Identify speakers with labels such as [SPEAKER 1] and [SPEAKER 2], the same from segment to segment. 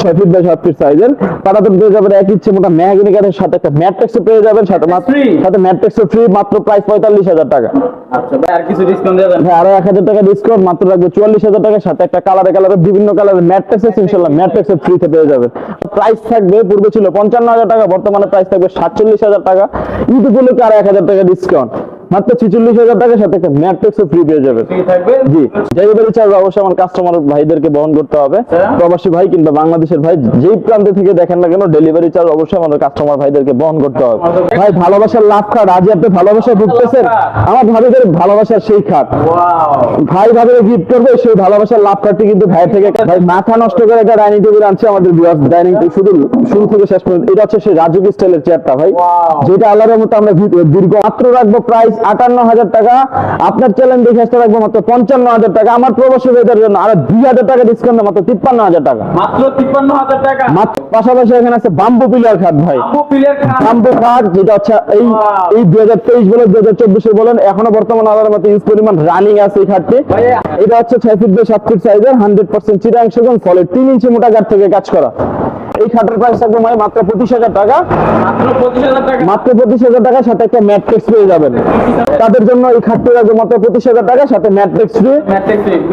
[SPEAKER 1] ছয় feet by সাত feet সাইজের পাটাতন পেয়ে যাবেন এক ইচ্ছে মোটা মেহাগিনি কাঠের সাথে একটা ম্যাট্রিক্স পেয়ে যাবেন সাথে মাত্র সাথে ম্যাট্রিক্স ফ্রি মাত্র প্রাইস পঁয়তাল্লিশ হাজার টাকা।
[SPEAKER 2] আচ্ছা ভাই আর কিছু ডিসকাউন্ট দিয়ে
[SPEAKER 1] ভাই আরও এক হাজার টাকা ডিসকাউন্ট মাত্র রাখবে চুয়াল্লিশ হাজার টাকার সাথে একটা কালারে কালারে বিভিন্ন কালারের ম্যাট্রিক্স ইনশাল্লাহ ম্যাট্রিক্স ফ্রিতে পেয়ে যাবে প্রাইস থাকবে পূর্বে ছিল পঞ্চান্ন হাজার টাকা বর্তমানে প্রাইস থাকবে সাতচল্লিশ হাজার টাকা। উপলক্ষে আর এক হাজার টাকা ডিসকাউন্ট মাত্র ছিচল্লিশ হাজার টাকার সাথে একটা ম্যাট্রিক্স ফ্রি পেয়ে যাবে। জি। ডেলিভারি চার্জ অবশ্যই আমার কাস্টমার ভাইদেরকে বহন করতে হবে। প্রবাসী ভাই কিংবা বাংলাদেশের ভাই যেই প্রান্তে থেকে দেখেন না কেন ডেলিভারি চার্জ অবশ্যই আমাদের কাস্টমার ভাইদেরকে বহন করতে হবে। ভাই ভালোবাসার লাভ খাট আজ আপনি ভালোবাসা ভুগতেছেন? আমার ভাবিদের ভালোবাসার সেই খাট। ভাই ভাবে গিফট করবে সেই ভালোবাসার লাভ কার্ডটি কিন্তু ভাই থেকে ভাই মাথা নষ্ট করে একটা ডাইনিং টেবিল আনছে আমাদের ডাইনিং টেবিল শুধু শুরু থেকে শেষ পর্যন্ত। এটা হচ্ছে সেই রাজুক স্টাইলের চেয়ারটা ভাই। যেটা আল্লাহর মতো আমরা দীর্ঘ মাত্র রাখব প্রাইস আটান্ন হাজার টাকা। আপনার চ্যালেঞ্জ দেখে আসতে রাখব মাত্র পঞ্চান্ন হাজার টাকা। আমার প্রবাসী ভাইদের জন্য আরও দুই হাজার টাকা ডিসকাউন্ট মাত্র তিপ্পান্ন হাজার টাকা।
[SPEAKER 2] মাত্র তিপ্পান্ন হাজার টাকা।
[SPEAKER 1] মাত্র পাশাপাশি এখানে আছে বাম্বু পিলার খাট ভাই। বাম্বু খাট যেটা হচ্ছে এই এই দুই হাজার তেইশ বলেন দুই হাজার চব্বিশে বলেন এখনও বর্তমান আলাদার মতো ইউজ পরিমাণ রানিং আছে এই খাটটি এটা হচ্ছে ছয় ফিট বাই সাত ফিট সাইজের হান্ড্রেড পার্সেন্ট চিরাংশ এবং ফলের তিন ইঞ্চি মোটা কাঠ থেকে কাজ করা। এই খাটের প্রাইস থাকবে মানে মাত্র পঁচিশ হাজার টাকা।
[SPEAKER 2] মাত্র পঁচিশ হাজার
[SPEAKER 1] টাকার সাথে একটা ম্যাট্রিক্স পেয়ে যাবেন। তাদের জন্য এই খাটটি রাখবে মাত্র পঁচিশ হাজার টাকার সাথে ম্যাট্রিক্স ফ্রি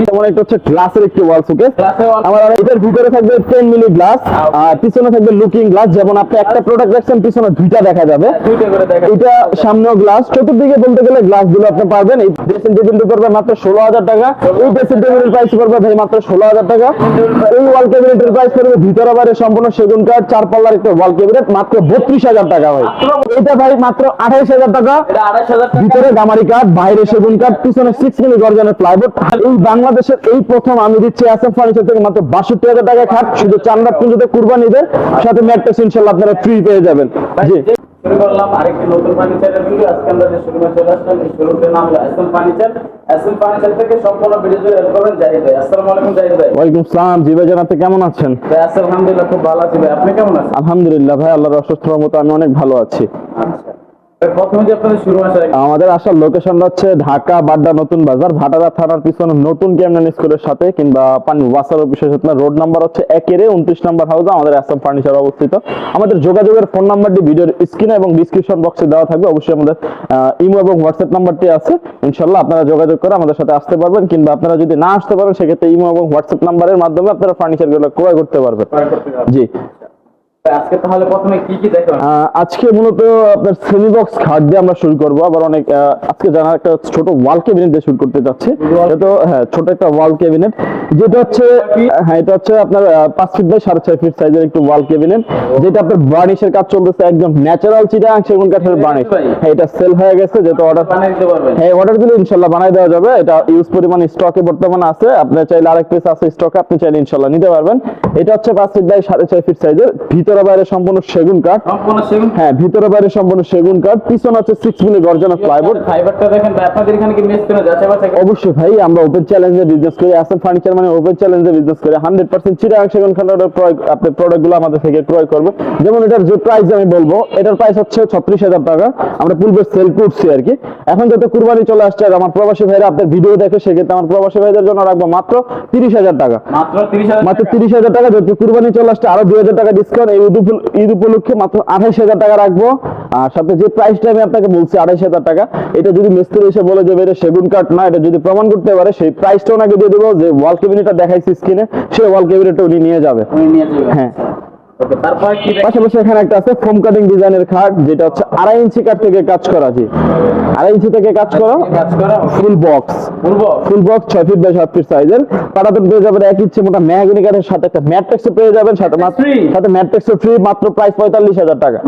[SPEAKER 1] যেমন এটা হচ্ছে গ্লাসের একটি ওয়াল
[SPEAKER 2] wall-
[SPEAKER 1] আমার এটার ভিতরে থাকবে টেন মিলি গ্লাস আর পিছনে থাকবে লুকিং গ্লাস যেমন আপনি একটা প্রোডাক্ট রাখছেন পিছনে দুইটা দেখা যাবে।
[SPEAKER 2] দেখা
[SPEAKER 1] এটা সামনেও গ্লাস চতুর্দিকে বলতে গেলে গ্লাসগুলো আপনি পাবেন এই ড্রেসিং টেবিলটি পড়বে মাত্র ষোলো হাজার টাকা। এই ড্রেসিং টেবিলের প্রাইস পড়বে ভাই মাত্র ষোলো হাজার টাকা। এই ওয়াল ক্যাবিনেটের প্রাইস পড়বে ভিতরে বাইরে সম্পূর্ণ সেগুন কাঠ চার পাল্লার একটা ওয়াল ক্যাবিনেট মাত্র বত্রিশ হাজার টাকা ভাই। এটা ভাই মাত্র আঠাইশ হাজার টাকা। ভিতরে গামারি কাঠ বাইরে সেগুন কাঠ পিছনে সিক্স মিলি গর্জনের প্লাইবোর্ড এই বাংলাদেশের এই প্রথম আমি দিচ্ছি এসএফ ফার্নিচার থেকে মাত্র বাষট্টি হাজার টাকা খাট। শুধু চান্দার পুজোতে কুরবানিদের সাথে ম্যাট্রেস ইনশাল্লাহ আপনারা ফ্রি পেয়ে যাবেন। জি।
[SPEAKER 2] শুরু করলাম। আরেকটি নতুন ফার্নিচারের ভিডিও। আজকে আমরা যে শোরুমে চলে আসলাম এই শোরুমটির নাম হলো এসএম ফার্নিচার এসএম ফার্নিচার থেকে সম্পূর্ণ ভিডিও জুড়ে হেল্প করবেন জাহিদ ভাই। আসসালামু আলাইকুম জাহিদ ভাই।
[SPEAKER 1] ওয়ালাইকুম সালাম। জি ভাইজান আপনি কেমন আছেন?
[SPEAKER 2] ভাই আলহামদুলিল্লাহ খুব ভালো আছি ভাই। আপনি কেমন আছেন?
[SPEAKER 1] আলহামদুলিল্লাহ ভাই আল্লাহর অসুস্থ মতো আমি অনেক ভালো আছি।
[SPEAKER 2] আচ্ছা।
[SPEAKER 1] আমাদের আসার লোকেশনটা হচ্ছে ঢাকা বাড্ডা নতুন বাজার ভাটারা থানার পিছনে নতুন ক্যামরান স্কুলের সাথে কিংবা পানি ওয়াসার অফিসের সাথে। রোড নাম্বার হচ্ছে একেরে উনত্রিশ নাম্বার হাউসে আমাদের অ্যাসাম ফার্নিচার অবস্থিত। আমাদের যোগাযোগের ফোন নাম্বারটি ভিডিওর স্ক্রিনে এবং ডিসক্রিপশন বক্সে দেওয়া থাকবে। অবশ্যই আমাদের ইমো এবং হোয়াটসঅ্যাপ নাম্বারটি আছে। ইনশাল্লাহ আপনারা যোগাযোগ করে আমাদের সাথে আসতে পারবেন কিংবা আপনারা যদি না আসতে পারেন সেক্ষেত্রে ইমো এবং হোয়াটসঅ্যাপ নাম্বারের মাধ্যমে আপনারা ফার্নিচারগুলো ক্রয় করতে পারবেন।
[SPEAKER 2] ক্রয় করতে পারবেন।
[SPEAKER 1] জি।
[SPEAKER 2] আজকে তাহলে প্রথমে কি কি দেখলাম?
[SPEAKER 1] আজকে মূলত আপনার সেমি বক্স খাট দিয়ে আমরা শুরু করব। আবার অনেক আজকে জানার একটা ছোট ওয়াল ক্যাবিনেট দিয়ে শুরু করতে যাচ্ছি তো হ্যাঁ ছোট একটা ওয়াল ক্যাবিনেট যেটা হচ্ছে হ্যাঁ এটা হচ্ছে আপনার পাঁচ ফিট বাই সাড়ে ছয় ফিট সাইজের একটু ওয়াল ক্যাবিনেট যেটা আপনার বার্নিশের কাজ চলতেছে একদম ন্যাচারাল চিটাং সেগুন কাঠের বার্নিশ হ্যাঁ এটা সেল হয়ে গেছে যেহেতু অর্ডার হ্যাঁ অর্ডার দিলে ইনশাল্লাহ বানাই দেওয়া যাবে। এটা ইউজ পরিমাণ স্টকে বর্তমানে আছে। চাইলে আরেক পিস আছে স্টকে আপনি চাইলে ইনশাল্লাহ নিতে পারবেন। এটা হচ্ছে পাঁচ ফিট বাই সাড়ে ছয় ফিট সাইজের ভিতরে বাইরে সম্পূর্ণ সেগুন কাঠ। হ্যাঁ ভিতরে বাইরে সম্পূর্ণ সেগুন কাঠ। পিছনে হচ্ছে সিক্স মিলি গর্জনের প্লাইবোর্ড
[SPEAKER 2] ফাইবারটা দেখেন আপনাদের এখানে কি মেস করে যাচ্ছে
[SPEAKER 1] অবশ্যই ভাই আমরা ওপেন চ্যালেঞ্জে বিজনেস করি আসেন ফার্নিচার মানে ওপেন চ্যালেঞ্জে বিজনেস করি হান্ড্রেড পার্সেন্ট চিরাং সেগুন কাঠের ক্রয় আপনি প্রোডাক্টগুলো আমাদের থেকে ক্রয় করবে। যেমন এটার যে প্রাইস আমি বলব এটার প্রাইস হচ্ছে ছত্রিশ হাজার টাকা। আমরা পূর্বে সেল করছি আর কি। এখন যত কুরবানি চলে আসছে আর আমার প্রবাসী ভাইরা আপনার ভিডিও দেখে সেক্ষেত্রে আমার প্রবাসী ভাইদের জন্য রাখব মাত্র তিরিশ হাজার টাকা।
[SPEAKER 2] মাত্র তিরিশ হাজার টাকা।
[SPEAKER 1] যেহেতু কুরবানি চলে আসছে আরও দুই হাজার টাকা ডিসকাউন্ট এই ঈদ উপলক্ষে মাত্র আঠাইশ হাজার টাকা রাখব। আর সাথে যে প্রাইসটা আমি আপনাকে বলছি আড়াইশ হাজার টাকা এটা যদি মিস্ত্রি এসে বলে যে এটা সেগুন কাঠ না এটা যদি প্রমাণ করতে পারে সেই প্রাইসটা ওনাকে দিয়ে দেবো যে ওয়াল ক্যাবিনেটটা দেখাইছি স্ক্রিনে সেই ওয়াল ক্যাবিনেটটা উনি নিয়ে যাবে। হ্যাঁ। পাশাপাশি এখানে একটা আছে ফোম কাটিং ডিজাইনের খাট যেটা হচ্ছে আড়াই ইঞ্চি কাঠ থেকে কাজ করা জি আড়াই ইঞ্চি থেকে কাজ করা? ফুল বক্স ফুল বক্স ছয় ফিট বাই সাত ফিট সাইজের পাটাতন পেয়ে যাবেন এক ইচ্ছে মোটা মেহাগনি কাঠের সাথে একটা পেয়ে যাবেন সাথে সাথে ফ্রি মাত্র প্রাইস পঁয়তাল্লিশ হাজার টাকা।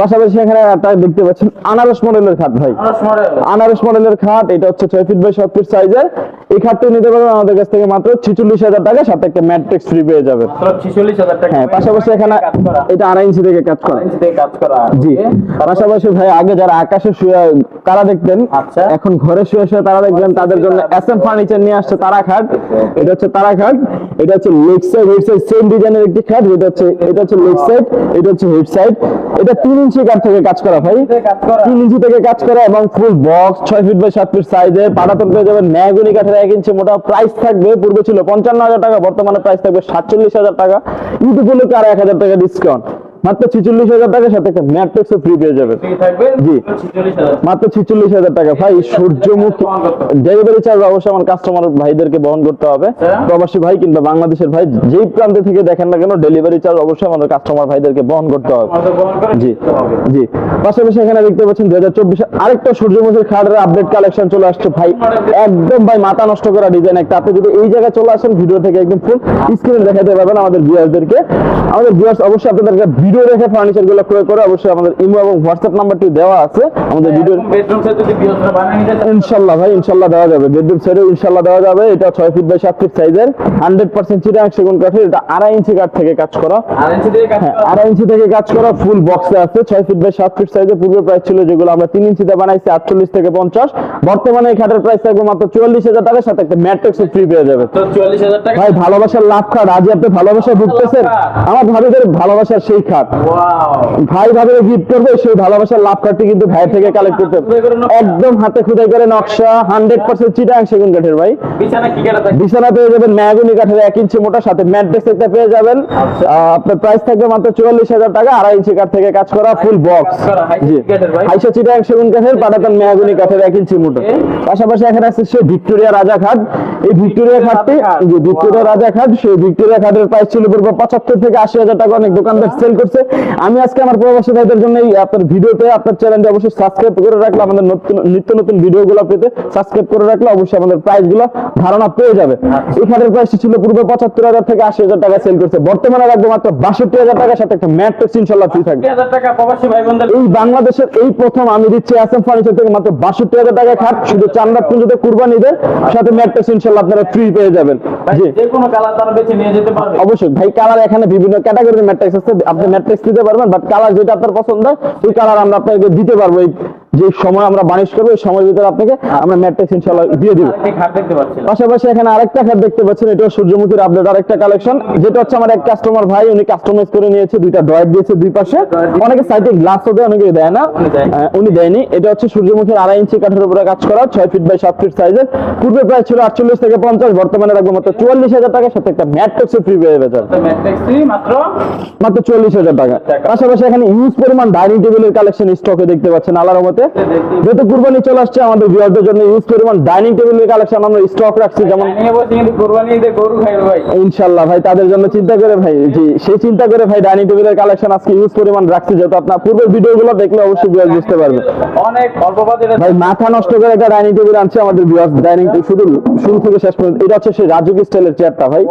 [SPEAKER 1] পাশাপাশি এখানে দেখতে পাচ্ছেন আনারস মডেলের খাট ভাই।
[SPEAKER 2] আনারস
[SPEAKER 1] আনারস মডেলের খাট এটা হচ্ছে ছয় ফিট বাই সাত ফিট সাইজের এই খাটটি নিতে পারবেন আমাদের কাছ থেকে মাত্র ছিচল্লিশ হাজার টাকা। সাথে একটা ম্যাট্রিক্স ফ্রি পেয়ে যাবেন।
[SPEAKER 2] মাত্র 46000 টাকা।
[SPEAKER 1] হ্যাঁ পাশাপাশি এখানে এটা আড়াই ইঞ্চি থেকে কাজ করা। জি। পাশাপাশি ভাই আগে যারা আকাশে শুয়ে তারা দেখতেন
[SPEAKER 2] আচ্ছা।
[SPEAKER 1] এখন ঘরে শুয়ে শুয়ে তারা দেখবেন তাদের জন্য এস এম ফার্নিচার নিয়ে আসছে তারা খাট। এটা হচ্ছে তারা খাট। এটা হচ্ছে leg side head side same ডিজাইনের একটি খাট। এটা হচ্ছে এটা হচ্ছে লেগ সাইড এটা হচ্ছে হেড সাইড এটা তিন ইঞ্চি কাঠ থেকে কাজ করা ভাই। তিন ইঞ্চি থেকে কাজ করা। এবং ফুল বক্স ছয় ফিট বাই সাত ফিট সাইজে পাটাতন পেয়ে যাবেন ম্যাগুনি কাঠের এক ইঞ্চি মোটা প্রাইস থাকবে, পূর্বে ছিল পঞ্চান্ন হাজার টাকা, বর্তমানে প্রাইস থাকবে সাতচল্লিশ হাজার টাকা। ঈদ উপলক্ষে আর এক হাজার টাকা ডিসকাউন্ট মাত্র ছিচল্লিশ হাজার টাকার সাথে একটা ম্যাট্রিক্সও ফ্রি পেয়ে যাবেন। জি। মাত্র ছিচল্লিশ হাজার। টাকা। ভাই সূর্যমুখী ডেলিভারি চার্জ অবশ্যই আমার কাস্টমার ভাইদেরকে বহন করতে হবে।
[SPEAKER 2] আচ্ছা।
[SPEAKER 1] প্রবাসী ভাই কিংবা বাংলাদেশের ভাই যেই প্রান্তে থেকে দেখেন না কেন ডেলিভারি চার্জ অবশ্যই আমাদের কাস্টমার ভাইদেরকে বহন করতে হবে। জি। জি। পাশাপাশি এখানে দেখতে পাচ্ছেন দুই হাজার চব্বিশে আরেকটা সূর্যমুখীর খাটের আপডেট কালেকশন চলে আসছে। ভাই একদম ভাই মাথা নষ্ট করা ডিজাইন একটা। আপনি যদি এই জায়গায় চলে আসেন ভিডিও থেকে একদম ফুল স্ক্রিনে দেখাতে পারবেন আমাদের ভিউয়ারদেরকে আমাদের ভিউয়ার্স অবশ্যই আপনাদেরকে ভিডিও দেখে ফার্নিচারগুলো ক্রয় করে অবশ্যই আমাদের ইমো এবং হোয়াটসঅ্যাপ নাম্বারটি দেওয়া আছে। আমাদের ভিডিও
[SPEAKER 2] বেডরুম সেট যদি চান
[SPEAKER 1] ইনশাল্লাহ ভাই ইনশাল্লাহ দেওয়া যাবে। বেডরুম সেটও ইনশাল্লাহ দেওয়া যাবে। এটা ছয় ফিট বাই সাত ফিট সাইজের হান্ড্রেড পার্সেন্ট চিটাং সেগুন কাঠের এটা আড়াই ইঞ্চি কাঠ থেকে কাজ করা।
[SPEAKER 2] আড়াই ইঞ্চি থেকে কাজ
[SPEAKER 1] হ্যাঁ
[SPEAKER 2] করা।
[SPEAKER 1] আড়াই ইঞ্চি থেকে কাজ করা ফুল বক্সে আছে। ছয় ফিট বাই সাত ফিট সাইজে পূর্বে প্রাইস ছিল যেগুলো আমরা তিন ইঞ্চিতে বানাইছি আটচল্লিশ থেকে পঞ্চাশ। বর্তমানে এই খাটের প্রাইস থাকবে মাত্র চুয়াল্লিশ হাজার টাকার সাথে একটা ম্যাট্রিক্স ফ্রি পেয়ে যাবে।
[SPEAKER 2] তো 44000 টাকা?
[SPEAKER 1] ভাই ভালোবাসার লাভ খাট আজ আপনি ভালোবাসা ভুগতেছেন? আমার ভাবিদের ভালোবাসার সেই খাট
[SPEAKER 2] ওয়াও
[SPEAKER 1] ভাই ভাবিদের গিফট করবে সেই ভালোবাসার লাভ কার্ডটি কিন্তু ভাই থেকে কালেক্ট করতে একদম হাতে খুদাই করে নকশা হান্ড্রেড পার্সেন্ট চিটাং সেগুন কাঠের ভাই।
[SPEAKER 2] বিছানা
[SPEAKER 1] পেয়ে যাবেন ম্যাগুনি কাঠের এক ইঞ্চি মোটা সাথে ম্যাট্রেস একটা পেয়ে যাবেন।
[SPEAKER 2] আচ্ছা।
[SPEAKER 1] আপনার প্রাইস থাকবে মাত্র চুয়াল্লিশ হাজার টাকা আড়াই ইঞ্চি কাঠ থেকে কাজ করা ফুল বক্স জি। হাইসা চিটাং সেগুন কাঠের পাটাতন ম্যাগুনি কাঠের এক ইঞ্চি মোটা। পাশাপাশি এখানে আছে সে ভিক্টোরিয়া রাজা খাট। এই ভিক্টোরিয়া খাটটি
[SPEAKER 2] রাজা
[SPEAKER 1] ভিক্টোরিয়া রাজা খাট সেই ভিক্টোরিয়া খাটের প্রাইস ছিল পূর্ব পঁচাত্তর থেকে আশি হাজার টাকা। অনেক দোকানদার সেল করছে। আমি আজকে আমার প্রবাসী ভাইদের জন্য এই আপনার ভিডিওতে আপনার চ্যানেলটি অবশ্যই সাবস্ক্রাইব করে রাখলে আমাদের নতুন নিত্য নতুন ভিডিওগুলো পেতে সাবস্ক্রাইব করে রাখলে অবশ্যই আমাদের প্রাইসগুলো ধারণা পেয়ে যাবে। এই খাটের প্রাইস ছিল পূর্বে পঁচাত্তর হাজার থেকে আশি হাজার টাকা সেল করছে। বর্তমানে রাখব মাত্র বাষট্টি হাজার টাকার সাথে একটা ম্যাট্রিক্স ইনশাল্লাহ ফ্রি থাকবে।
[SPEAKER 2] 20000 টাকা প্রবাসী ভাই বোনদের
[SPEAKER 1] এই বাংলাদেশের এই প্রথম আমি দিচ্ছি এসএম ফার্নিচার থেকে মাত্র বাষট্টি হাজার টাকা খাট। শুধু চান্দার পুঞ্জতে কুরবানিদের সাথে ম্যাট্রেস ইনশাল্লাহ আপনারা ফ্রি পেয়ে যাবেন। জি।
[SPEAKER 2] যে কোনো কালার তারা বেছে নিয়ে যেতে পারবে।
[SPEAKER 1] অবশ্যই। ভাই কালার এখানে বিভিন্ন ক্যাটাগরির ম্যাট্রিক্স আছে। আপনি ম্যাট্রিক্স দিতে পারবেন বাট কালার যেটা আপনার পছন্দ ওই কালার আমরা আপনাকে দিতে পারব। এই যে সময় আমরা বানিশ করব এই সময়ের ভিতরে আপনাকে আমরা ম্যাট্রিক্স ইনশাল্লাহ দিয়ে দিব। পাশাপাশি এখানে আরেকটা খাট দেখতে পাচ্ছেন এটা সূর্যমুখীর আপডেট আরেকটা কালেকশন যেটা হচ্ছে আমার এক কাস্টমার ভাই উনি কাস্টমাইজ করে নিয়েছে দুইটা ড্রয়ার দিয়েছে দুই পাশে। অনেকে সাইডে গ্লাসও দেয় অনেকে দেয় না।
[SPEAKER 2] উনি
[SPEAKER 1] দেয়নি। এটা হচ্ছে সূর্যমুখীর আড়াই ইঞ্চি কাঠের উপরে কাজ করা ছয় ফিট বাই সাত ফিট সাইজের পূর্বে প্রায় ছিল আটচল্লিশ থেকে পঞ্চাশ বর্তমানে রাখব মাত্র চুয়াল্লিশ হাজার টাকা। সাথে একটা ম্যাট্রিক্সও ফ্রি পেয়ে যাবে
[SPEAKER 2] মাত্র
[SPEAKER 1] মাত্র চল্লিশ হাজার টাকা।
[SPEAKER 2] টাকা।
[SPEAKER 1] পাশাপাশি এখানে ইউজ পরিমাণ ডাইনিং টেবিলের কালেকশন স্টকে দেখতে পাচ্ছেন আলার মতে
[SPEAKER 2] দেখি।
[SPEAKER 1] যেহেতু কুরবানি চলে আসছে আমাদের ভিউয়ারদের জন্য ইউজ পরিমাণ ডাইনিং টেবিলের কালেকশন আমরা স্টক রাখছি যেমন ইনশাল্লাহ ভাই। তাদের জন্য চিন্তা করে ভাই জি সেই চিন্তা করে ভাই ডাইনিং টেবিলের কালেকশন আজকে ইউজ পরিমাণ রাখছি যেহেতু আপনার পূর্বের ভিডিওগুলো দেখলে অবশ্যই ভিউয়ার বুঝতে পারবে
[SPEAKER 2] অনেক অল্প বাজেটে
[SPEAKER 1] ভাই মাথা নষ্ট করে একটা ডাইনিং টেবিল আনছে আমাদের ভিউয়ার ডাইনিং শুধু শুরু থেকে শেষ পর্যন্ত এটা হচ্ছে সেই রাজুকি স্টাইলের চেয়ারটা ভাই।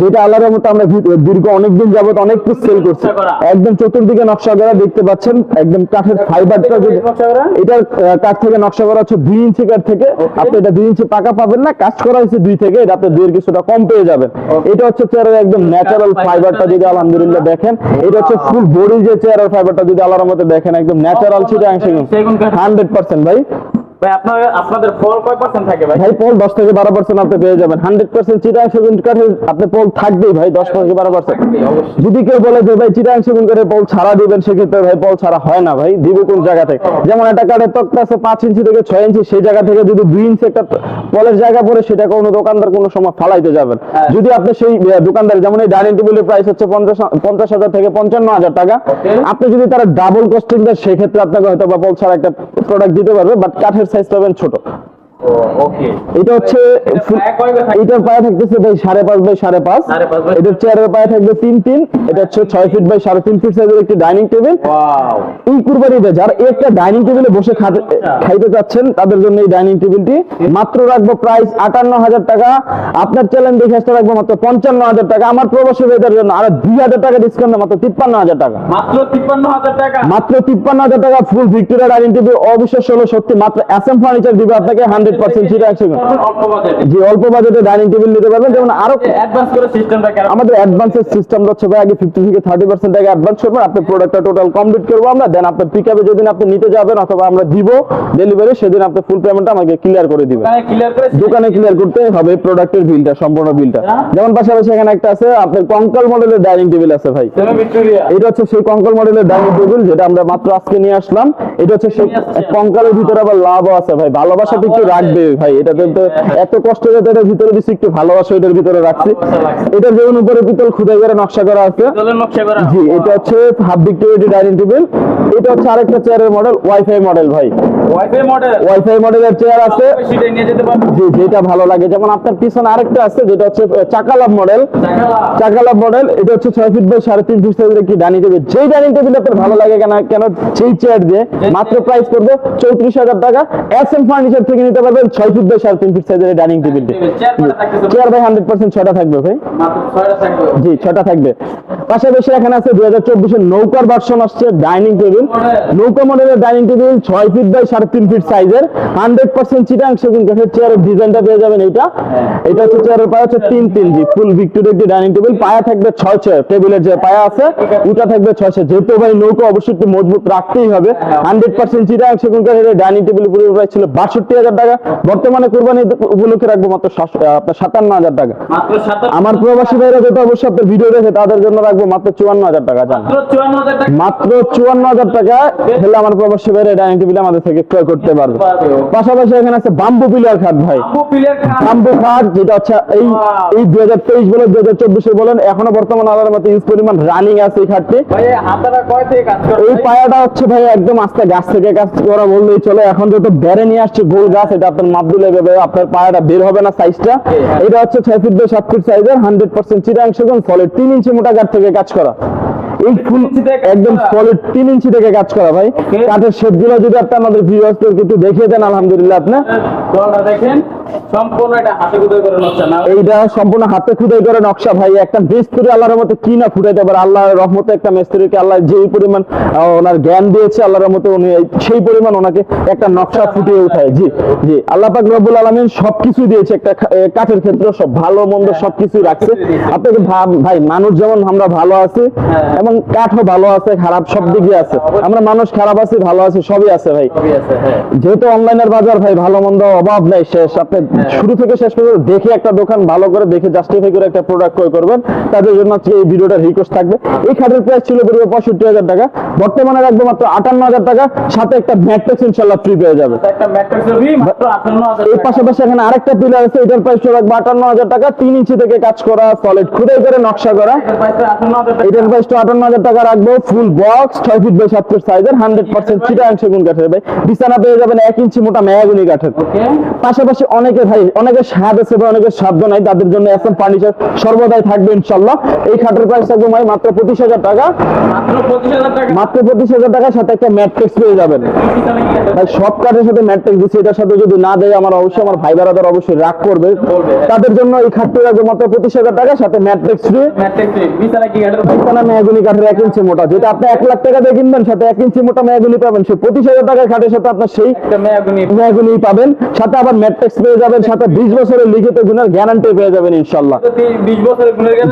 [SPEAKER 1] যেটা আল্লাহর মতো আমরা দীর্ঘ অনেকদিন যাবত অনেক পিস সেল করছি। একদম চতুর্দিকে নকশা করা দেখতে পাচ্ছেন একদম কাঠের ফাইবারটা যদি
[SPEAKER 2] নকশা করা?
[SPEAKER 1] এটার কাজ থেকে নকশা করা হচ্ছে দুই ইঞ্চি কাঠ থেকে। আপনি এটা দুই ইঞ্চি পাকা পাবেন না কাজ করা হয়েছে দুই থেকে এটা আপনি দুইয়ের কিছুটা কম পেয়ে যাবেন। এটা হচ্ছে চেয়ারের একদম ন্যাচারাল ফাইবারটা যদি আলহামদুলিল্লাহ দেখেন এটা হচ্ছে ফুল বডি যে চেয়ারের ফাইবারটা যদি আল্লাহর মতো দেখেন একদম ন্যাচারাল
[SPEAKER 2] সেগুন
[SPEAKER 1] হান্ড্রেড পার্সেন্ট ভাই।
[SPEAKER 2] ভাই আপনার আপনাদের ফল কয় পার্সেন্ট থাকে ভাই?
[SPEAKER 1] ভাই পোল দশ থেকে বারো পার্সেন্ট আপনি পেয়ে যাবেন। হান্ড্রেড পার্সেন্ট চিটাং সেগুন কাঠের আপনি পোল থাকবেই ভাই দশ থেকে বারো পার্সেন্ট যদি কেউ বলে যে ভাই চিটাং সেগুন কাঠের পোল ছাড়া দিবেন সেক্ষেত্রে ভাই ছাড়া হয় না ভাই দিবে কোন জায়গা থেকে? যেমন একটা কাঠের তক্তা আছে ইঞ্চি থেকে ইঞ্চি সেই জায়গা থেকে যদি ইঞ্চি একটা জায়গা পড়ে সেটা কোনো দোকানদার কোনো সময় ফালাইতে যাবেন।
[SPEAKER 2] হ্যাঁ।
[SPEAKER 1] যদি আপনি সেই দোকানদার যেমন এই ডাইনিং টেবিলের প্রাইস হচ্ছে পঞ্চাশ হাজার থেকে পঞ্চান্ন হাজার টাকা। আপনি যদি তারা ডাবল কস্টিং দেয় সেক্ষেত্রে আপনাকে হয়তো বা পোল ছাড়া একটা প্রোডাক্ট দিতে পারবে বাট কাঠের সাইজ পাবেন ছোট। এটা হচ্ছে
[SPEAKER 2] এটা
[SPEAKER 1] ফুল-
[SPEAKER 2] পায়ে কয় বাই থাকে?
[SPEAKER 1] এটার পায়ে থাকতেছে ভাই সাড়ে পাঁচ বাই সাড়ে পাঁচ।
[SPEAKER 2] সাড়ে পাঁচ বাই-
[SPEAKER 1] এটার চেয়ারের পায়ে থাকবে তিন তিন। এটা হচ্ছে ছয় ফিট বাই সাড়ে তিন ফিট সাইজের একটি ডাইনিং টেবিল। এই কুরবানিতে যারা একটা ডাইনিং টেবিলে বসে খাইতে চাচ্ছেন তাদের জন্য এই ডাইনিং টেবিলটি। মাত্র রাখব প্রাইস আটান্ন হাজার টাকা। আপনার চ্যালেঞ্জ দেখে আসতে রাখব মাত্র পঞ্চান্ন হাজার টাকা। আমার প্রবাসী ভাইদের জন্য আরও দুই হাজার টাকা ডিসকাউন্ট মাত্র তিপ্পান্ন হাজার টাকা।
[SPEAKER 2] মাত্র 53000 টাকা?
[SPEAKER 1] মাত্র তিপ্পান্ন হাজার টাকা ফুল ভিক্টোরিয়া ডাইনিং টেবিল অবিশ্বাস্য হলো সত্যি মাত্র এস এম ফার্নিচার দিবে আপনাকে হান্ড্রেড সেগুন
[SPEAKER 2] অল্প
[SPEAKER 1] জি অল্প বাজেটে ডাইনিং টেবিল নিতে পারবেন। যেমন
[SPEAKER 2] আরও
[SPEAKER 1] আমাদের অ্যাডভান্সের সিস্টেম হচ্ছে ভাই আগে ফিফটি থেকে থার্টি পার্সেন্ট টাকা অ্যাডভান্স করবেন আপনি প্রোডাক্টটা টোটাল কমপ্লিট করব আমরা দেন আপনার পিক আপে যেদিন আপনি নিতে যাবেন অথবা আমরা দিব ডেলিভারি সেদিন আপনি ফুল পেমেন্টটা আমাকে ক্লিয়ার করে দিবেন।
[SPEAKER 2] দোকানে ক্লিয়ার
[SPEAKER 1] করতে হবে প্রোডাক্টের বিলটা সম্পূর্ণ বিলটা যেমন পাশাপাশি এখানে একটা আছে আপনার কঙ্কাল মডেলের ডাইনিং টেবিল আছে ভাই। এটা হচ্ছে সেই কঙ্কাল মডেলের ডাইনিং টেবিল যেটা আমরা মাত্র আজকে নিয়ে আসলাম। এটা হচ্ছে সেই কঙ্কালের ভিতরে আবার লাভও আছে ভাই। ভালোবাসাটা একটু রাখবে ভাই এটা তো এত কষ্ট করে এটার ভিতরে দিচ্ছি একটু ভালোবাসা এটার ভিতরে রাখছি। এটার যেমন উপরে পিতল খুদাই করে নকশা করা আছে। জি এটা হচ্ছে হাফ ভিক্টোরিয়া ডাইনিং টেবিল। এটা হচ্ছে আরেকটা চেয়ারের মডেল ওয়াইফাই মডেল ভাই।
[SPEAKER 2] Wifi model?
[SPEAKER 1] ওয়াইফাই মডেলের চেয়ার আছে। জি যেটা ভালো লাগে। যেমন আপনার পিছনে আরেকটা আছে যেটা হচ্ছে চাকালাভ মডেল। চাকালাভ। মডেল এটা হচ্ছে ছয় ফিট বাই সাড়ে তিন ফিট সাইজের একটি ডাইনিং টেবিল। যেই ডাইনিং টেবিল আপনার ভালো লাগে কেন কেন যেই চেয়ার দিয়ে মাত্র প্রাইস করবে চৌত্রিশ হাজার টাকা। এস এম ফার্নিচার থেকে নিতে পারবেন ছয় ফিট বাই সাড়ে তিন ফিট সাইজের ডাইনিং টেবিলটি
[SPEAKER 2] চেয়ার
[SPEAKER 1] বাই হান্ড্রেড পার্সেন্ট ছটা থাকবে ভাই। জি ছটা থাকবে। পাশাপাশি এখানে আছে দুই হাজার চব্বিশের নৌকার ভার্সন আসছে ডাইনিং টেবিল নৌকা মডেলের ডাইনিং টেবিল ছয় ফিট বাই সাড়ে তিন ফিট সাইজের হান্ড্রেড পার্সেন্ট চিটাং সেগুন কাঠের চেয়ারের ডিজাইনটা পেয়ে যাবেন এইটা। এটা হচ্ছে চেয়ারের পায়া হচ্ছে তিন তিন জি ফুল ভিক্টোরিয়া একটি ডাইনিং টেবিল পায়া থাকবে ছয় ছয় টেবিলের যে পায়া আছে ওটা থাকবে ছয় ছয় যেহেতু ভাই নৌকা অবশ্যই একটু মজবুত রাখতেই হবে। হান্ড্রেড পার্সেন্ট চিটাং সেগুন কাঠের ডাইনিং টেবিল পুরো প্রাইস ছিল বাষট্টি হাজার টাকা। বর্তমানে কোরবানি উপলক্ষে রাখব মাত্র আপনার সাতান্ন হাজার টাকা। আমার প্রবাসী ভাইরা যেটা অবশ্যই আপনার ভিডিও দেখে তাদের জন্য রাখব মাত্র চুয়ান্ন হাজার টাকা
[SPEAKER 2] মাত্র চুয়ান্ন হাজার টাকা।
[SPEAKER 1] টাকা হলে আমার প্রবাসী ভাইরা ডাইনিং টেবিল আমাদের থেকে ক্রয় করতে পারবে। পাশাপাশি এখানে আছে বাম্বু পিলার খাট ভাই। বাম্বু খাট। যেটা হচ্ছে এই এই দুই হাজার তেইশ বলেন দুই হাজার চব্বিশে বলেন এখনও বর্তমান আলার মতো ইউজ পরিমাণ রানিং আছে এই খাটটি। এই পায়াটা হচ্ছে ভাই একদম আস্তে গাছ থেকে কাজ করা বললেই চলে। এখন যত বেড়ে নিয়ে আসছে গোল গাছ এটা আপনার মাপ দিলে আপনার পায়াটা বের হবে না সাইজটা। এটা হচ্ছে ছয় ফিট বাই সাত ফিট সাইজের হান্ড্রেড পার্সেন্ট ফলের তিন ইঞ্চি মোটা কাঠ থেকে কাজ করা। এই ফুল একদম? সলিড তিন ইঞ্চি থেকে কাজ করা ভাই। কাঠের শেপগুলো যদি আপনি আমাদের ভিউয়ার্সদেরকে একটু দেখিয়ে দেন আলহামদুলিল্লাহ আপনি।
[SPEAKER 2] দেখেন। সম্পূর্ণ এটা হাতে কুদে করে নকশা না?
[SPEAKER 1] এইটা সম্পূর্ণ হাতে খুদাই করে নকশা ভাই। একটা মিস্ত্রি আল্লাহর মতো কি না ফুটাইতে পারে? আল্লাহর রহমতে একটা মিস্ত্রিকে আল্লাহ যেই পরিমাণ ওনার জ্ঞান দিয়েছে আল্লাহর মতো উনি সেই পরিমাণ ওনাকে একটা নকশা ফুটিয়ে উঠায়। জি জি। আল্লাহ পাক রব্বুল আলামিন সবকিছু দিয়েছে একটা কাঠের ক্ষেত্রে সব ভালো মন্দ সবকিছুই রাখছে। আপনাকে ভাই মানুষ যেমন আমরা ভালো আছি
[SPEAKER 2] হ্যাঁ।
[SPEAKER 1] এবং কাঠও ভালো আছে খারাপ সব দিকে আছে। আমরা মানুষ খারাপ আছি ভালো আছি সবই আছে ভাই।
[SPEAKER 2] হ্যাঁ।
[SPEAKER 1] যেহেতু অনলাইনের বাজার ভাই ভালো মন্দ অভাব নাই শেষ। আপনি শুরু থেকে শেষ পর্যন্ত দেখে একটা দোকান ভালো করে দেখে জাস্টিফাই করে একটা প্রোডাক্ট ক্রয় করবেন তাদের জন্য আজকে এই ভিডিওটা রিকোয়েস্ট থাকবে এই খাটের প্রাইস ছিল পড়বে পঁয়ষট্টি হাজার টাকা বর্তমানে রাখব মাত্র আটান্ন হাজার টাকা সাথে একটা ম্যাট্রিক্স ইনশাল্লাহ ফ্রি পেয়ে যাবে
[SPEAKER 2] টাকা।
[SPEAKER 1] পাশাপাশি এখানে আরেকটা পিলার আছে এটার প্রাইস রাখব আটান্ন হাজার টাকা তিন ইঞ্চি থেকে কাজ করা সলিড খুদাই করে নকশা করা
[SPEAKER 2] এটার price আটান্ন হাজার টাকা।
[SPEAKER 1] এটার প্রাইস তো আটান্ন হাজার টাকা রাখব ফুল বক্স ছয় ফিট বাই সাত ফিট সাইজের হান্ড্রেড পার্সেন্ট চিটাং সেগুন কাঠের ভাই বিছানা পেয়ে যাবেন এক ইঞ্চি মোটা মেয়াগুনি কাঠের? পাশাপাশি অনেকে ভাই অনেকে স্বাদ আছে বা অনেকের সাধ্য নাই তাদের জন্য এম ফার্নিচার সর্বদাই থাকবে ইনশাল্লাহ এই খাটের প্রাইস থাকবে ভাই মাত্র পঁচিশ হাজার টাকা।
[SPEAKER 2] মাত্র পঁচিশ হাজার
[SPEAKER 1] টাকার সাথে একটা ম্যাট্রিক্স পেয়ে যাবেন? ভাই সব কাঠের সাথে ম্যাট্রিক্স দিচ্ছি এটার সাথে যদি না দেয় আমার অবশ্যই আমার ভাই বেড়াদার অবশ্যই রাগ করবে। তাদের জন্য এই খাটটি রাখবে মাত্র পঁচিশ হাজার টাকা সাথে ম্যাট্রিক্স ফ্রি? পাকিস্তানা মেয়াগুনি কাঠের এক ইঞ্চি মোটা। যেটা আপনি এক লাখ টাকা দিয়ে কিনবেন সাথে এক ইঞ্চি মোটা মেয়াগুনি পাবেন। সেই পঁচিশ হাজার টাকার খাটের সাথে আপনার সেই
[SPEAKER 2] একটা মেয়াগুনি।
[SPEAKER 1] মেয়াগুনি পাবেন। সাথে আবার ম্যাট্রিক্স পেয়ে যাবেন সাথে বিশ বছরের লিখিত গুণের গ্যারান্টি পেয়ে যাবেন ইনশাল্লাহ।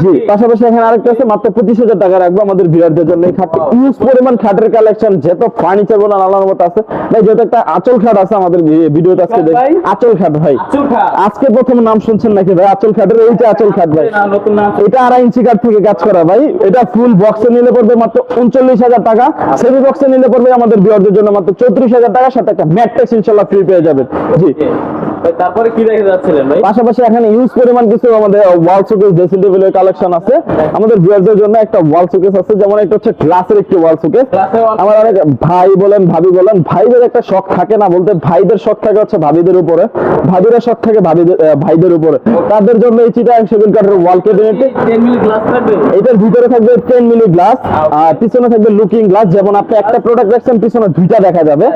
[SPEAKER 1] জি পাশাপাশি এখানে আরেকটা আছে মাত্র পঁচিশ হাজার টাকা রাখব আমাদের বিরাটদের জন্য। এই খাটটি ইউজ পরিমাণ খাটের কালেকশন যেত ফার্নিচার বলেন আল্লাহর মতো আছে। ভাই যেহেতু একটা আচল খাট আছে আমাদের ভিডিওটা আজকে দেখ আচল খাট ভাই। আজকে প্রথম নাম শুনছেন নাকি ভাই? আচল খাটের এইটা আচল খাট ভাই। এটা আড়াই ইঞ্চি কাঠ থেকে কাজ করা ভাই। এটা ফুল বক্সে নিলে পড়বে মাত্র উনচল্লিশ হাজার টাকা। সেমি বক্সে নিলে পড়বে আমাদের বিয়ারদের জন্য মাত্র চৌত্রিশ হাজার টাকা। সাথে একটা ম্যাট্রিক্স ইনশাল্লাহ ফ্রি পেয়ে যাবেন। জি।
[SPEAKER 2] তারপরে কি যাচ্ছিলেন ভাই?
[SPEAKER 1] পাশাপাশি এখানে ইউজ পরিমাণ কিছু আমাদের ওয়াল সুকেস ড্রেসিং টেবিলের কালেকশন আছে। আমাদের ভিউয়ারদের জন্য একটা ওয়াল সুকেস আছে যেমন হচ্ছে গ্লাসের একটি ওয়াল সুকেস আমার অনেক ভাই বলেন ভাবি বলেন ভাইদের একটা শখ থাকে না বলতে ভাইদের শখ থাকে হচ্ছে ভাবিদের উপরে। ভাবিরা শখ থাকে ভাবিদের ভাইদের উপরে। তাদের জন্য এই চিটা সেগুন কাঠের ওয়াল ক্যাবিনেটে এটার ভিতরে থাকবে টেন মিলি গ্লাস আর পিছনে থাকবে লুকিং গ্লাস যেমন আপনি একটা প্রোডাক্ট রাখছেন পিছনে দুইটা দেখা যাবে।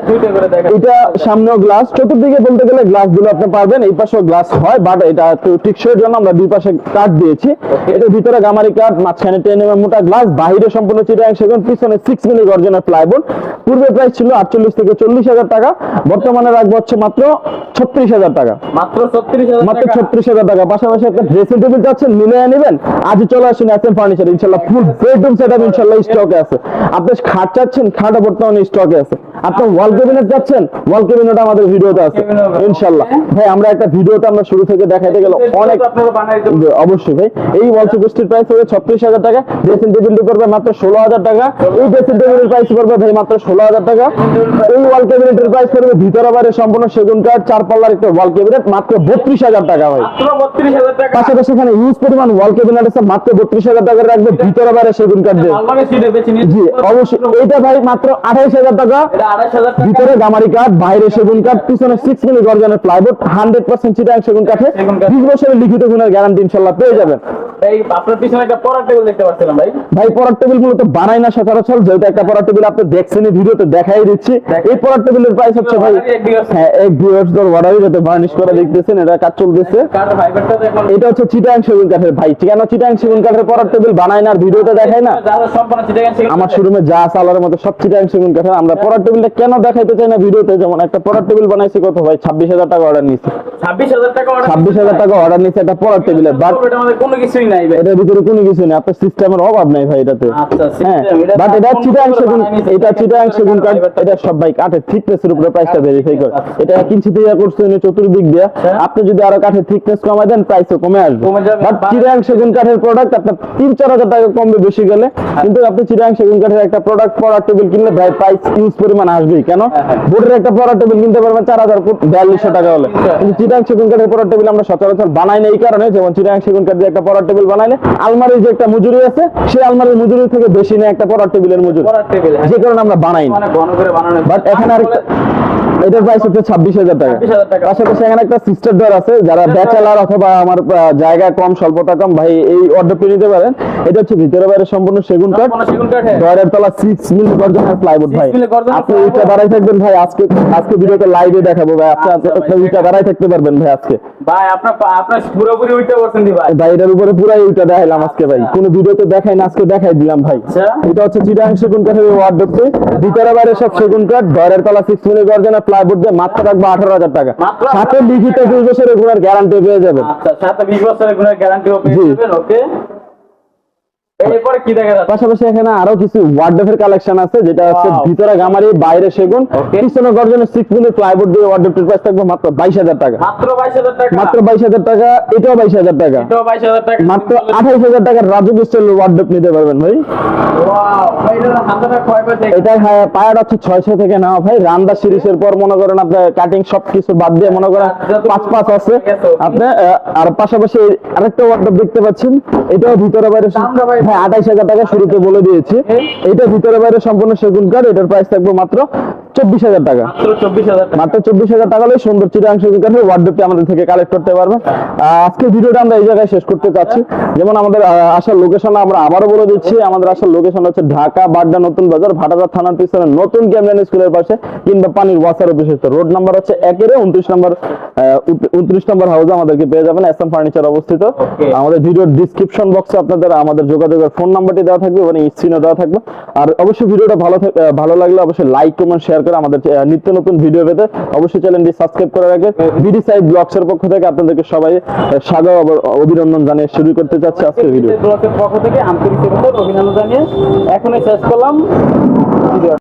[SPEAKER 1] এটা সামনেও গ্লাস চতুর্দিকে বলতে গেলে গ্লাসগুলো আপনি পারবেন এই পাশেও গ্লাস হয় বাট এটা একটু টিকসইয়ের জন্য আমরা দুই পাশে কাঠ দিয়েছি। এটা ভিতরে গামারি কাঠ মাঝখানে টেন এম মোটা গ্লাস বাহিরে সম্পূর্ণ চিটাং সেগুন পিছনে সিক্স মিলি গর্জনের প্লাইবোর্ড পূর্বে প্রাইস ছিল আটচল্লিশ থেকে চল্লিশ হাজার টাকা বর্তমানে রাখব হচ্ছে মাত্র ছত্রিশ হাজার টাকা।
[SPEAKER 2] মাত্র ছত্রিশ
[SPEAKER 1] মাত্র ছত্রিশ হাজার টাকা। পাশাপাশি একটা ড্রেসিং টেবিল চাচ্ছেন মিলে নেবেন আজই চলে আসুন এসএম ফার্নিচার ইনশাল্লাহ ফুল বেডরুম সেটআপ ইনশাল্লাহ স্টকে আছে। আপনি খাট চাচ্ছেন খাটও বর্তমানে স্টকে আছে। আপনি ওয়াল ক্যাবিনেট চাচ্ছেন ওয়াল ক্যাবিনেট আমাদের ভিডিওতে আছে ইনশাল্লাহ। ভাই আমরা একটা ভিডিওতে আমরা শুরু থেকে দেখাইতে গেল অনেক অবশ্যই ভাই। এই ওয়াল সুকুষ্টির প্রাইস হবে ছত্রিশ হাজার টাকা। ড্রেসিং টেবিলটি পড়বে মাত্র ষোলো হাজার টাকা। এই ড্রেসিং টেবিলের প্রাইস পড়বে ভাই মাত্র ষোলো হাজার টাকা। এই ওয়াল ক্যাবিনেটের প্রাইস পড়বে ভিতরে বাইরে সম্পূর্ণ সেগুন কাঠ চার পাল্লার একটা ওয়াল ক্যাবিনেট মাত্র বত্রিশ হাজার টাকা ভাই। পাশাপাশি এখানে ইউজ পরিমাণ ওয়াল ক্যাবিনেট আছে মাত্র বত্রিশ হাজার টাকা রাখবে ভিতরে বাইরে সেগুন কাঠ দিয়ে। জি অবশ্যই। এইটা ভাই মাত্র আঠাইশ
[SPEAKER 2] এটা হাজার টাকা।
[SPEAKER 1] ভিতরে গামারি কাঠ বাইরে সেগুন কাঠ পিছনে সিক্স মিলি গর্জনের প্লাইবোর্ড হান্ড্রেড পার্সেন্ট চিটাং সেগুন কাঠে বিশ বছরের লিখিত গুণের গ্যারান্টি ইনশাল্লাহ পেয়ে যাবেন।
[SPEAKER 2] আপনার পিছনে একটা পড়ার টেবিল দেখতে পাচ্ছিলাম ভাই।
[SPEAKER 1] ভাই পড়ার টেবিল মূলত বানাই না সচরাচর যেহেতু একটা পড়ার টেবিল আপনি দেখছেন ভিডিওতে দেখাই দিচ্ছি। এই পড়ার টেবিলের প্রাইস হচ্ছে ভাই হ্যাঁ এক দুই বছর ধরে যাতে বার্নিশ করে দেখতেছেন এটা কাজ চলতেছে। হচ্ছে চিটাং সেগুন কাঠের ভাই কেন চিটাং সেগুন কাঠের পড়ার টেবিল বানাই না আর ভিডিওতে দেখাই না? আমার শোরুমে যা সালার মতো সব চিটাং সেগুন কাঠের। আমরা পড়ার টেবিলটা কেন দেখাইতে চাই না ভিডিওতে? যেমন একটা পড়ার টেবিল বানাইছি কত ভাই? ছাব্বিশ হাজার টাকা অর্ডার নিয়েছি।
[SPEAKER 2] ছাব্বিশ হাজার টাকা order
[SPEAKER 1] ছাব্বিশ হাজার টাকা অর্ডার নিয়েছি একটা পড়ার টেবিলের বাট
[SPEAKER 2] এটা আমাদের কোনো কিছুই নাই ভাই।
[SPEAKER 1] এটার ভিতরে কোনো কিছু নেই আপনার সিস্টেমের অভাব নাই ভাই এটাতে।
[SPEAKER 2] আচ্ছা
[SPEAKER 1] হ্যাঁ বাট এটা চিটাং
[SPEAKER 2] করে
[SPEAKER 1] সেগুন এটা চিটাং সেগুন কাঠ
[SPEAKER 2] fiber
[SPEAKER 1] এটা সব ভাই কাঠের থিকনেসের উপরে প্রাইসটা ভেরিফাই করে।
[SPEAKER 2] আচ্ছা।
[SPEAKER 1] এটা কিঞ্চিত ইয়া করছে উনি চতুর্দিক দিয়ে। আপনি যদি আরও কাঠের থিকনেস কমায় দেন প্রাইসও কমে আসবে। বাট চিটাং সেগুন কাঠের প্রোডাক্ট আপনার তিন চার হাজার টাকা কমবে বেশি গেলে।
[SPEAKER 2] হ্যাঁ।
[SPEAKER 1] কিন্তু আপনি চিটাং সেগুন কাঠের একটা প্রোডাক্ট পড়ার টেবিল কিনলে ভাই প্রাইস ইউজ পরিমাণ আসবেই। কেন?
[SPEAKER 2] হ্যাঁ।
[SPEAKER 1] বোর্ডের একটা পড়ার টেবিল কিনতে পারবেন চার হাজার বিয়াল্লিশশো টাকা হলে। কিন্তু চিটাং সেগুন কাঠের পড়ার টেবিল আমরা সচরাচর বানাই না এই কারণে যেমন চিটাং সেগুন কাঠ দিয়ে একটা পড়ার টেবিল বানাইলে আলমারির যে একটা মজুরি আছে সেই আলমারির মজুরির থেকে বেশি নেই একটা পড়ার টেবিলের মজুরি। যে কারণে আমরা বানাই না।
[SPEAKER 2] মানে
[SPEAKER 1] বাট এখানে আরেকটা এটার প্রাইস হচ্ছে ছাব্বিশ হাজার টাকা। পাশাপাশি এখানে একটা সিস্টার ডোর আছে যারা ব্যাচেলার অথবা আমার জায়গা কম স্বল্পতা কম ভাই এই অর্ডারটি নিতে পারেন। এটা হচ্ছে ভিতরে বাইরে সম্পূর্ণ সেগুন কাঠ? ডয়ারের তলা সিক্স মিলি গর্জনের প্লাইবোর্ড ভাই।
[SPEAKER 2] 6 মিলি গর্জনের
[SPEAKER 1] আপনি? উইটা দাঁড়াই থাকবেন ভাই আজকে আজকে ভিডিওতে লাইভে দেখাবো ভাই। আপনি
[SPEAKER 2] আচ্ছা
[SPEAKER 1] উইটা দাঁড়াই থাকতে পারবেন ভাই আজকে।
[SPEAKER 2] ভাই আপনার আপনার পুরোপুরি উইটা করছেন দি ভাই?
[SPEAKER 1] ভাই এটার উপরে পুরাই উইটা দেখাইলাম আজকে ভাই। কোনো ভিডিওতে দেখাই না আজকে দেখাই দিলাম ভাই।
[SPEAKER 2] আচ্ছা।
[SPEAKER 1] এটা হচ্ছে চিটাং সেগুন কাঠের ওয়ার্ডটি ভিতরে বাইরে সব সেগুন কাঠ ঘরের তলা সিক্স মিলি গর্জনের প্লাইবোর্ড দিয়ে মাত্র রাখব আঠারো হাজার টাকা। সাথে লিখিত দুই বছরের গুণের গ্যারান্টি পেয়ে যাবেন।
[SPEAKER 2] আচ্ছা সাথে বিশ বছরের গুণের গ্যারান্টিও পেয়ে। যাবেন ওকে এরপরে কি দেখা যাচ্ছে?
[SPEAKER 1] পাশাপাশি এখানে আরও কিছু ওয়ার্ডের কালেকশন আছে যেটা হচ্ছে ভিতরে গামারি বাইরে সেগুন. পিছনে গর্জনের সিক্স মিলি প্লাইবোর্ড দিয়ে ওয়ার্ডের প্রাইস থাকবে মাত্র বাইশ হাজার টাকা।
[SPEAKER 2] মাত্র বাইশ হাজার টাকা?
[SPEAKER 1] মাত্র বাইশ হাজার টাকা এটাও বাইশ হাজার টাকা।
[SPEAKER 2] এটাও বাইশ হাজার টাকা।
[SPEAKER 1] মাত্র আঠাইশ হাজার টাকার রাজু স্টাইল ওয়ার্ডেপ নিতে পারবেন ভাই।
[SPEAKER 2] ওয়াও ভাই এটার হাতাটা কয়
[SPEAKER 1] এটা হ্যাঁ, পায়ার হচ্ছে ছয়শো থেকে নেওয়া ভাই। রান্দা সিরিজের পর মনে করেন আপনার কাটিং সব কিছু বাদ দিয়ে মনে করেন পাঁচ পাঁচ আছে। আপনি আর পাশাপাশি আরেকটা ওয়ার্ডরোব দেখতে পাচ্ছেন। এটাও ভিতরে বাইরে হ্যাঁ আঠাইশ হাজার টাকা শুরুতে বলে দিয়েছি। এটা ভিতরে বাইরে সম্পূর্ণ সেগুন কাঠ এটার প্রাইস থাকবে মাত্র চব্বিশ হাজার টাকা।
[SPEAKER 2] মাত্র চব্বিশ হাজার টাকা।
[SPEAKER 1] হলে সুন্দর আমাদের থেকে কালেক্ট করতে আজকে ভিডিওটা আমরা এই জায়গায় শেষ করতে চাচ্ছি। যেমন আমাদের আসার লোকেশন আমরা আবারও বলে দিচ্ছি। আমাদের আসার লোকেশন হচ্ছে ঢাকা বাড্ডা নতুন বাজার ভাটারা থানার পিছনে নতুন ক্যামরান স্কুলের পাশে কিংবা পানির ওয়াসার বিশিষ্ট রোড নাম্বার হচ্ছে একের উনত্রিশ নম্বর উনত্রিশ নম্বর হাউসে আমাদেরকে পেয়ে যাবেন। এস এম ফার্নিচার অবস্থিত। আমাদের ভিডিওর ডিসক্রিপশন বক্সে আপনাদের আমাদের যোগাযোগের ফোন নাম্বারটি দেওয়া থাকবে এবং স্ক্রিনে দেওয়া থাকবে। আর অবশ্যই ভিডিওটা ভালো ভালো লাগলে অবশ্যই লাইক কমেন্ট শেয়ার করে আমাদের নিত্য নতুন ভিডিও পেতে। অবশ্যই চ্যানেলটি সাবস্ক্রাইব করে রাখবেন বিডি সাইড ব্লগসের পক্ষ থেকে আপনাদেরকে সবাই স্বাগত অভিনন্দন জানিয়ে শুরু করতে চাচ্ছি আজকের ভিডিও
[SPEAKER 2] ব্লগের পক্ষ থেকে আন্তরিক অভিনন্দন জানিয়ে এখনই শেষ করলাম। ভিডিও